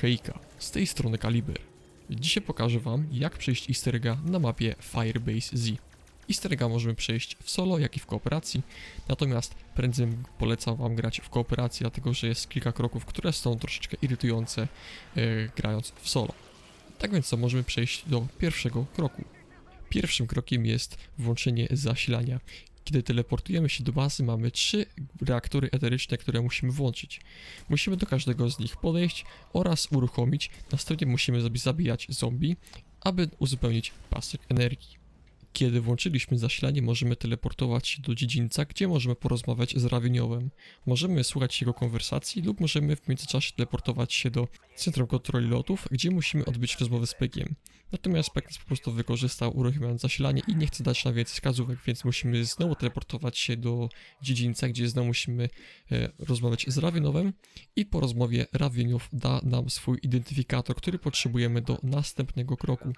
Hejka, z tej strony Kaliber. Dzisiaj pokażę wam, jak przejść easter egga na mapie Firebase Z. Easter egga możemy przejść w solo, jak i w kooperacji, natomiast prędzej polecam wam grać w kooperacji, dlatego że jest kilka kroków, które są troszeczkę irytujące e, grając w solo. Tak więc co, możemy przejść do pierwszego kroku. Pierwszym krokiem jest włączenie zasilania. Kiedy teleportujemy się do bazy, mamy trzy reaktory eteryczne, które musimy włączyć. Musimy do każdego z nich podejść oraz uruchomić. Następnie musimy zabi- zabijać zombie, aby uzupełnić pasek energii. Kiedy włączyliśmy zasilanie, możemy teleportować się do dziedzińca, gdzie możemy porozmawiać z Rawiniowem. Możemy słuchać jego konwersacji lub możemy w międzyczasie teleportować się do centrum kontroli lotów, gdzie musimy odbyć rozmowę z Pegiem. Natomiast Peg po prostu wykorzystał uruchamiając zasilanie i nie chce dać nam więcej wskazówek, więc musimy znowu teleportować się do dziedzińca, gdzie znowu musimy e, rozmawiać z Ravinowem i po rozmowie Rawinow da nam swój identyfikator, który potrzebujemy do następnego kroku.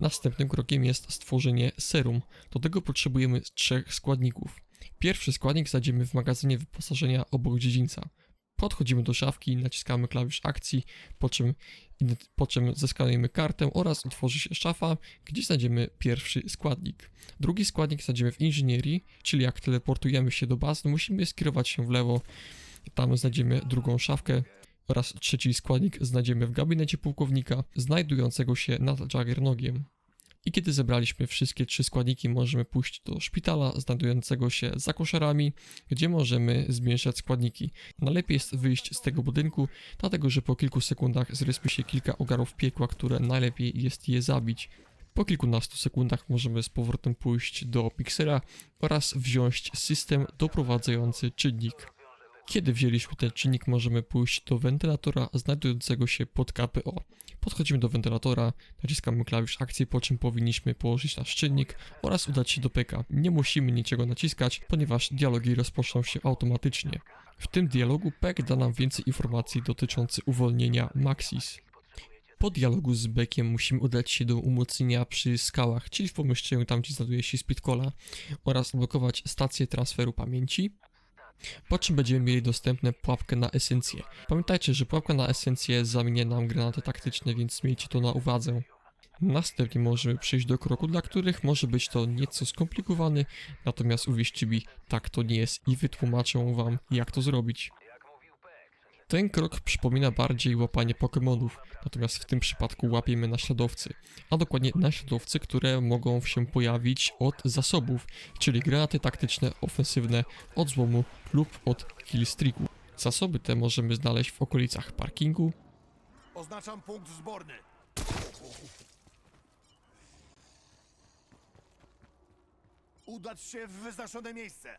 Następnym krokiem jest stworzenie serum. Do tego potrzebujemy trzech składników. Pierwszy składnik znajdziemy w magazynie wyposażenia obok dziedzińca. Podchodzimy do szafki, naciskamy klawisz akcji, po czym, po czym zeskanujemy kartę oraz otworzy się szafa, gdzie znajdziemy pierwszy składnik. Drugi składnik znajdziemy w inżynierii, czyli jak teleportujemy się do bazy, musimy skierować się w lewo, tam znajdziemy drugą szafkę, oraz trzeci składnik znajdziemy w gabinecie pułkownika, znajdującego się nad Jaggernogiem. I kiedy zebraliśmy wszystkie trzy składniki, możemy pójść do szpitala znajdującego się za koszarami, gdzie możemy zmieszać składniki. Najlepiej jest wyjść z tego budynku, dlatego że po kilku sekundach zryspi się kilka ogarów piekła, które najlepiej jest je zabić. Po kilkunastu sekundach możemy z powrotem pójść do Pixera oraz wziąć system doprowadzający czynnik. Kiedy wzięliśmy ten czynnik, możemy pójść do wentylatora znajdującego się pod KPO. Podchodzimy do wentylatora, naciskamy klawisz akcji, po czym powinniśmy położyć nasz czynnik oraz udać się do PK. Nie musimy niczego naciskać, ponieważ dialogi rozpoczną się automatycznie. W tym dialogu PEK da nam więcej informacji dotyczących uwolnienia Maxis. Po dialogu z Bekiem musimy udać się do umocnienia przy skałach, czyli w pomieszczeniu tam, gdzie znajduje się Speedcola oraz odblokować stację transferu pamięci, po czym będziemy mieli dostępne pułapkę na esencję. Pamiętajcie, że pułapka na esencję zamieni nam granaty taktyczne, więc miejcie to na uwadze. Następnie możemy przejść do kroku, dla których może być to nieco skomplikowany, natomiast uwierzcie mi, tak to nie jest i wytłumaczę wam jak to zrobić. Ten krok przypomina bardziej łapanie Pokémonów, natomiast w tym przypadku łapiemy naśladowcy, a dokładnie naśladowcy, które mogą się pojawić od zasobów, czyli granaty taktyczne, ofensywne, od złomu lub od killstreaku. Zasoby te możemy znaleźć w okolicach parkingu, Oznaczam punkt zborny. Udać się w wyznaczone miejsce.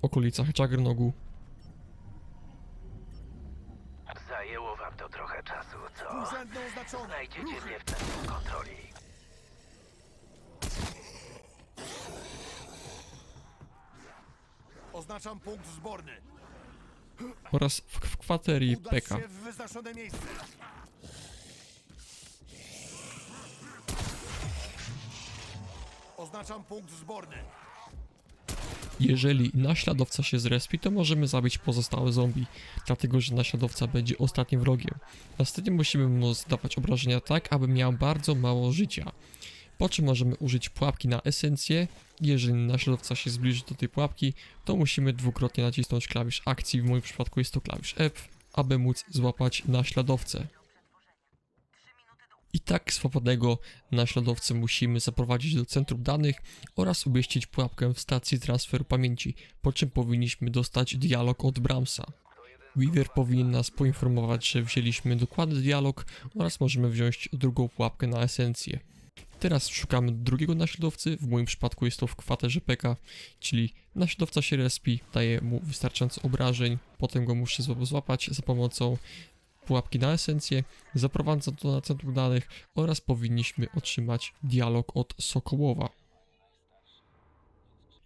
w okolicach Juggernogu, Zajęło wam to trochę czasu, co? Urzędne oznaczone. Znajdziecie Ruchy. mnie w centrum kontroli. Oznaczam punkt zborny. oraz w, w kwaterii Udać PK. się w wyznaczone miejsce. Oznaczam punkt zborny. Jeżeli naśladowca się zrespi, to możemy zabić pozostałe zombie, dlatego że naśladowca będzie ostatnim wrogiem. Następnie musimy mu zdawać obrażenia tak, aby miał bardzo mało życia. Po czym możemy użyć pułapki na esencję. Jeżeli naśladowca się zbliży do tej pułapki, to musimy dwukrotnie nacisnąć klawisz akcji, w moim przypadku jest to klawisz F, aby móc złapać naśladowcę. I tak swobodnego naśladowcę musimy zaprowadzić do centrum danych oraz umieścić pułapkę w stacji transferu pamięci, po czym powinniśmy dostać dialog od Bramsa. Weaver powinien nas poinformować, że wzięliśmy dokładny dialog oraz możemy wziąć drugą pułapkę na esencję. Teraz szukamy drugiego naśladowcy, w moim przypadku jest to w kwaterze PK, czyli naśladowca się respi, daje mu wystarczająco obrażeń, potem go muszę zła- złapać za pomocą pułapki na esencję, zaprowadzam to na centrum danych oraz powinniśmy otrzymać dialog od Sokołowa.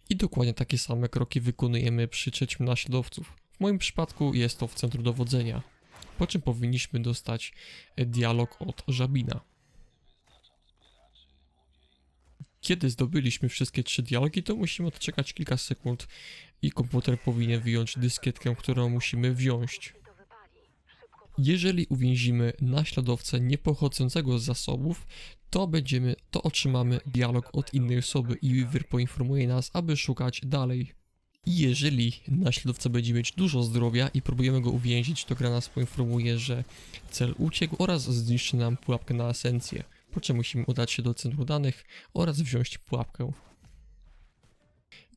I dokładnie takie same kroki wykonujemy przy trzecim naśladowców. W moim przypadku jest to w centrum dowodzenia, po czym powinniśmy dostać e, dialog od Żabina. Kiedy zdobyliśmy wszystkie trzy dialogi, to musimy odczekać kilka sekund i komputer powinien wyjąć dyskietkę, którą musimy wziąć. Jeżeli uwięzimy naśladowcę niepochodzącego z zasobów, to będziemy, to otrzymamy dialog od innej osoby i Weaver poinformuje nas, aby szukać dalej. Jeżeli naśladowca będzie mieć dużo zdrowia i próbujemy go uwięzić, to gra nas poinformuje, że cel uciekł oraz zniszczy nam pułapkę na esencję, po czym musimy udać się do centrum danych oraz wziąć pułapkę.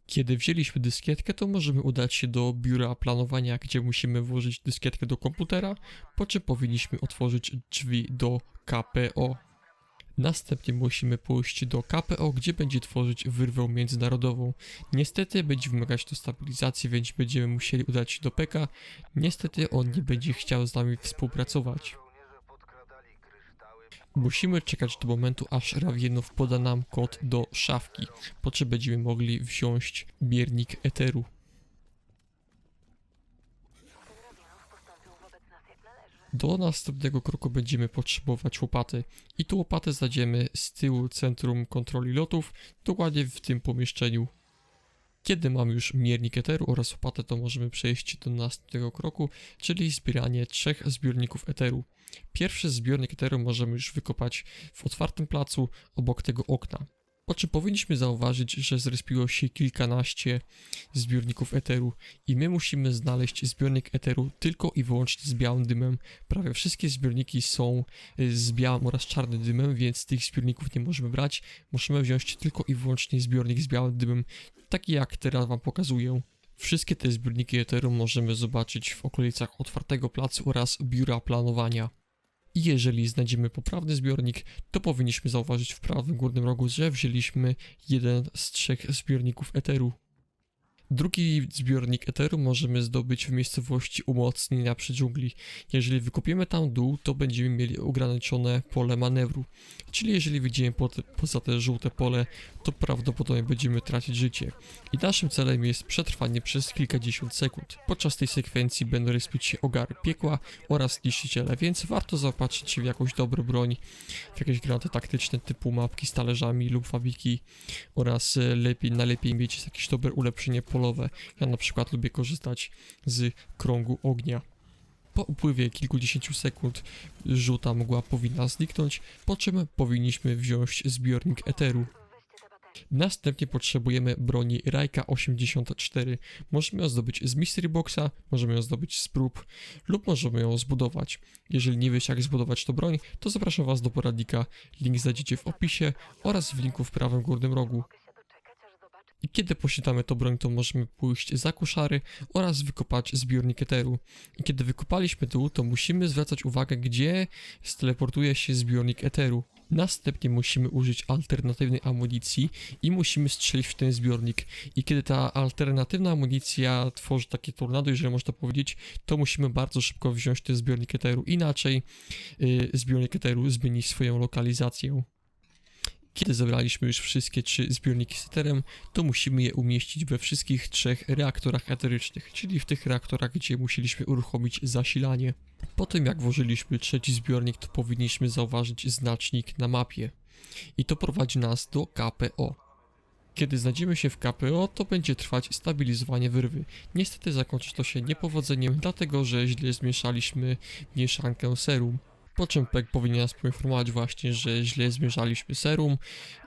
Kiedy wzięliśmy dyskietkę, to możemy udać się do biura planowania, gdzie musimy włożyć dyskietkę do komputera, po czym powinniśmy otworzyć drzwi do KPO. Następnie musimy pójść do KPO, gdzie będzie tworzyć wyrwę międzynarodową. Niestety będzie wymagać to stabilizacji, więc będziemy musieli udać się do PK. Niestety on nie będzie chciał z nami współpracować. Musimy czekać do momentu, aż Rawienow poda nam kod do szafki, po czym będziemy mogli wziąć biernik eteru. Do następnego kroku będziemy potrzebować łopaty i tu łopatę znajdziemy z tyłu centrum kontroli lotów, dokładnie w tym pomieszczeniu. Kiedy mamy już miernik eteru oraz łopatę, to możemy przejść do następnego kroku, czyli zbieranie trzech zbiorników eteru. Pierwszy zbiornik eteru możemy już wykopać w otwartym placu obok tego okna. Po czym powinniśmy zauważyć, że zrespiło się kilkanaście zbiorników eteru i my musimy znaleźć zbiornik eteru tylko i wyłącznie z białym dymem. Prawie wszystkie zbiorniki są y, z białym oraz czarnym dymem, więc tych zbiorników nie możemy brać. Musimy wziąć tylko i wyłącznie zbiornik z białym dymem, taki jak teraz wam pokazuję. Wszystkie te zbiorniki eteru możemy zobaczyć w okolicach otwartego placu oraz biura planowania. I jeżeli znajdziemy poprawny zbiornik, to powinniśmy zauważyć w prawym górnym rogu, że wzięliśmy jeden z trzech zbiorników eteru. Drugi zbiornik eteru możemy zdobyć w miejscowości umocnienia przy dżungli. Jeżeli wykopiemy tam dół, to będziemy mieli ograniczone pole manewru. Czyli jeżeli wyjdziemy po poza te żółte pole, to prawdopodobnie będziemy tracić życie. I naszym celem jest przetrwanie przez kilkadziesiąt sekund. Podczas tej sekwencji będą respić się ogary piekła oraz niszczyciele, więc warto zaopatrzyć się w jakąś dobrą broń, w jakieś granaty taktyczne typu mapki z talerzami lub fabiki oraz e, lepiej, najlepiej mieć jakieś dobre ulepszenie polowe. Ja na przykład lubię korzystać z krągu ognia. Po upływie kilkudziesięciu sekund żółta mgła powinna zniknąć, po czym powinniśmy wziąć zbiornik eteru. Następnie potrzebujemy broni Rajka 84. Możemy ją zdobyć z Mystery Boxa, możemy ją zdobyć z prób lub możemy ją zbudować. Jeżeli nie wiecie jak zbudować tą broń, to zapraszam was do poradnika. Link znajdziecie w opisie oraz w linku w prawym górnym rogu. I kiedy posiadamy tą broń, to możemy pójść za koszary oraz wykopać zbiornik eteru. I kiedy wykopaliśmy dół, to musimy zwracać uwagę, gdzie steleportuje się zbiornik eteru. Następnie musimy użyć alternatywnej amunicji i musimy strzelić w ten zbiornik. I kiedy ta alternatywna amunicja tworzy takie tornado, jeżeli można powiedzieć, to musimy bardzo szybko wziąć ten zbiornik eteru, inaczej yy, zbiornik eteru zmieni swoją lokalizację. Kiedy zebraliśmy już wszystkie trzy zbiorniki z eterem, to musimy je umieścić we wszystkich trzech reaktorach eterycznych, czyli w tych reaktorach, gdzie musieliśmy uruchomić zasilanie. Po tym jak włożyliśmy trzeci zbiornik, to powinniśmy zauważyć znacznik na mapie. I to prowadzi nas do KPO. Kiedy znajdziemy się w KPO, to będzie trwać stabilizowanie wyrwy. Niestety zakończy to się niepowodzeniem, dlatego że źle zmieszaliśmy mieszankę serum. Po czym PEG powinien nas poinformować właśnie, że źle zmierzaliśmy serum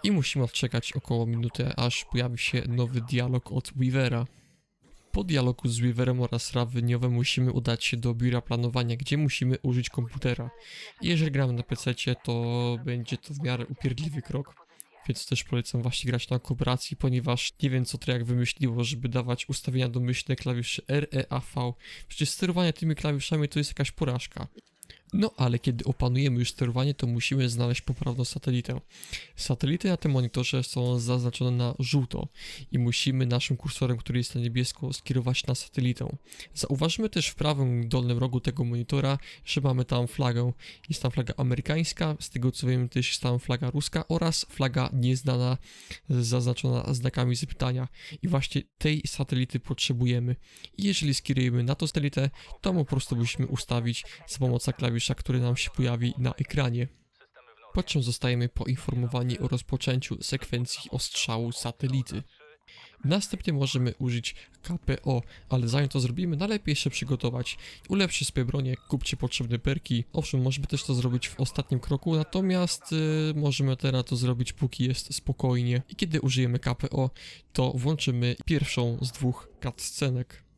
i musimy odczekać około minutę, aż pojawi się nowy dialog od Weavera. Po dialogu z Weaverem oraz Raveniowem musimy udać się do biura planowania, gdzie musimy użyć komputera. Jeżeli gramy na PC, to będzie to w miarę upierdliwy krok. Więc też polecam właśnie grać na kooperacji, ponieważ nie wiem co jak wymyśliło, żeby dawać ustawienia domyślne klawiszy R, E, A, V. Przecież sterowanie tymi klawiszami to jest jakaś porażka. No ale kiedy opanujemy już sterowanie, to musimy znaleźć poprawną satelitę. Satelity na tym monitorze są zaznaczone na żółto i musimy naszym kursorem, który jest na niebiesko, skierować na satelitę. Zauważymy też w prawym dolnym rogu tego monitora, że mamy tam flagę. Jest tam flaga amerykańska, z tego co wiem też jest tam flaga ruska oraz flaga nieznana zaznaczona znakami zapytania. I właśnie tej satelity potrzebujemy. I jeżeli skierujemy na tą satelitę, to po prostu musimy ustawić za pomocą klawisza, który nam się pojawi na ekranie. Po czym zostajemy poinformowani o rozpoczęciu sekwencji ostrzału satelity. Następnie możemy użyć KPO, ale zanim to zrobimy, najlepiej jeszcze przygotować. Ulepszy sobie bronię, kupcie potrzebne perki. Owszem, możemy też to zrobić w ostatnim kroku, natomiast y, możemy teraz to zrobić póki jest spokojnie. I kiedy użyjemy KPO, to włączymy pierwszą z dwóch cutscenek.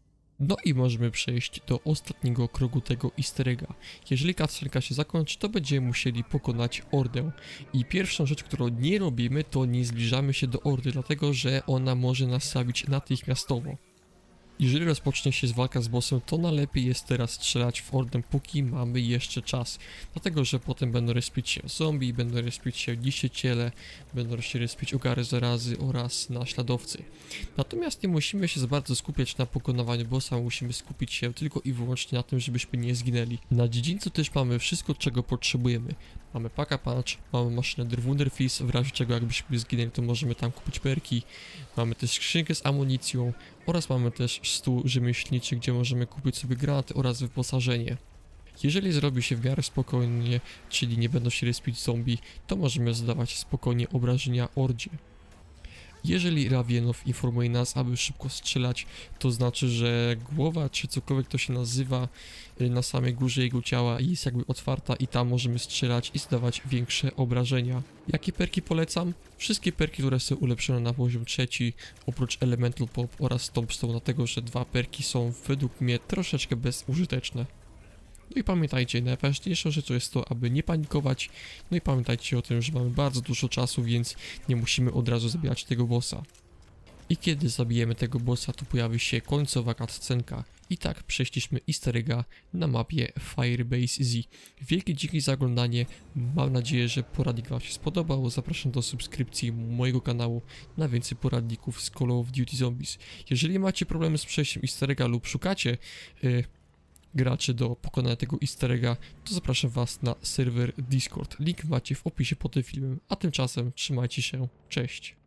No i możemy przejść do ostatniego kroku tego easter egga. Jeżeli cutscenka się zakończy, to będziemy musieli pokonać Ordę. I pierwszą rzecz, którą nie robimy, to nie zbliżamy się do Ordy, dlatego że ona może nas zabić natychmiastowo. Jeżeli rozpocznie się walka z bossem, to najlepiej jest teraz strzelać w Ordę, póki mamy jeszcze czas. Dlatego, że potem będą respić się zombie, będą respić się niszczyciele, będą się respić ogary zarazy oraz naśladowcy. Natomiast nie musimy się za bardzo skupiać na pokonywaniu bossa, musimy skupić się tylko i wyłącznie na tym, żebyśmy nie zginęli. Na dziedzińcu też mamy wszystko, czego potrzebujemy. Mamy Paka Punch, mamy maszynę Der Wunderfist, w razie czego jakbyśmy zginęli, to możemy tam kupić perki. Mamy też skrzynkę z amunicją oraz mamy też stół rzemieślniczy, gdzie możemy kupić sobie granaty oraz wyposażenie. Jeżeli zrobi się w miarę spokojnie, czyli nie będą się respić zombie, to możemy zadawać spokojnie obrażenia Ordzie. Jeżeli Rawienow informuje nas, aby szybko strzelać, to znaczy, że głowa, czy cokolwiek to się nazywa, y, na samej górze jego ciała jest jakby otwarta i tam możemy strzelać i zdawać większe obrażenia. Jakie perki polecam? Wszystkie perki, które są ulepszone na poziom trzeci, oprócz Elemental Pop oraz Tombstone, dlatego że dwa perki są według mnie troszeczkę bezużyteczne. No i pamiętajcie, najważniejszą rzeczą jest to, aby nie panikować. No i pamiętajcie o tym, że mamy bardzo dużo czasu, więc nie musimy od razu zabijać tego bossa. I kiedy zabijemy tego bossa, to pojawi się końcowa cutscenka. I tak przeszliśmy easter egga na mapie Firebase Z. Wielkie dzięki za oglądanie. Mam nadzieję, że poradnik Wam się spodobał. Zapraszam do subskrypcji mojego kanału na więcej poradników z Call of Duty Zombies. Jeżeli macie problemy z przejściem easter egga lub szukacie y, graczy do pokonania tego easter egga, to zapraszam Was na serwer Discord. Link macie w opisie pod tym filmem. A tymczasem trzymajcie się. Cześć.